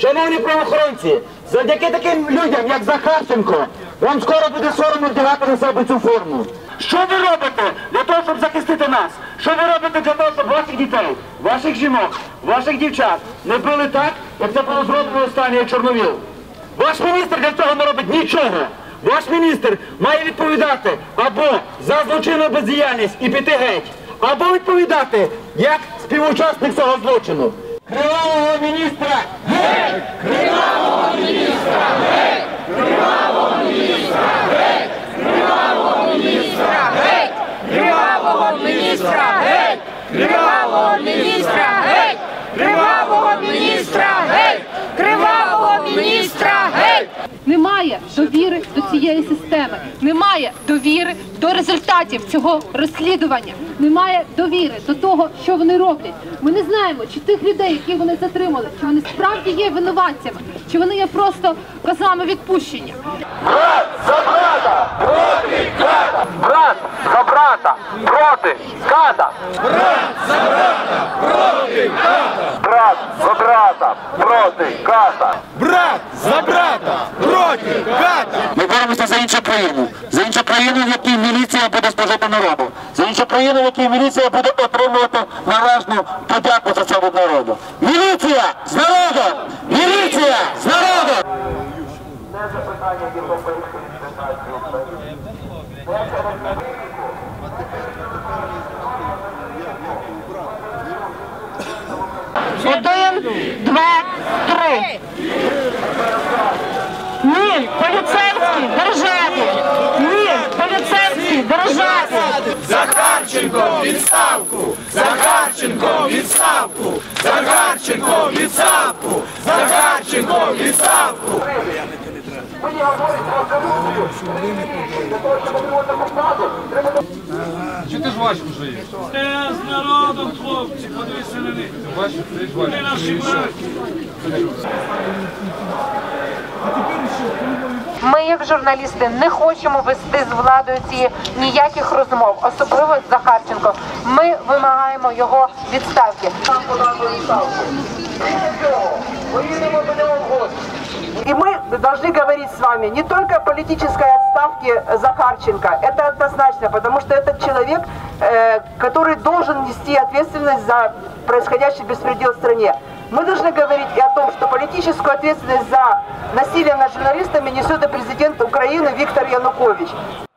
Шановні правоохоронці, завдяки таким людям, як Захарченко, вам скоро буде соромно вдягати на себе цю форму. Що ви робите для того, щоб захистити нас? Що ви робите для того, щоб ваших дітей, ваших жінок, ваших дівчат не били так, як це було зроблено останнє Чорновіл? Ваш міністр для цього не робить нічого. Ваш міністр має відповідати або за злочинну бездіяльність і піти геть, або відповідати як співучасник цього злочину. Кривавого міністра! Кривавого міністра! Геть! Кривавого міністра! Геть! Кривавого міністра геть! Кривавого міністра геть! Немає довіри до цієї системи, немає довіри до результатів цього розслідування, немає довіри до того, що вони роблять. Ми не знаємо, чи тих людей, яких вони затримали, чи вони справді є винуватцями, чи вони є просто козами відпущення. Брат за брата проти ката! Брат за брата проти ката! Брат за брата проти ката! Брат за брата проти ката! Брат за брата проти ката! Ми боремося за іншу країну, за іншу країну, в якій міліція буде служити народу, за іншу країну, в якій міліція буде отримувати належну подяку за це від народу. Міліція з народом! Міліція з народом! Один, два, три. Держати! Захарченко відставку! Захарченко відставку! Захарченко відставку! Захарченко відставку! Е, з народом, хлопці, подивіться на них. Вони наші браті. Ми, як журналісти, не хочемо вести з владою ці ніяких розмов, особливо з Захарченко. Ми вимагаємо його відставки. И мы должны говорить с вами не только о политической отставке Захарченко, это однозначно, потому что это человек, э, который должен нести ответственность за происходящий беспредел в стране. Мы должны говорить и о том, что политическую ответственность за насилие над журналистами несет и Lucuves.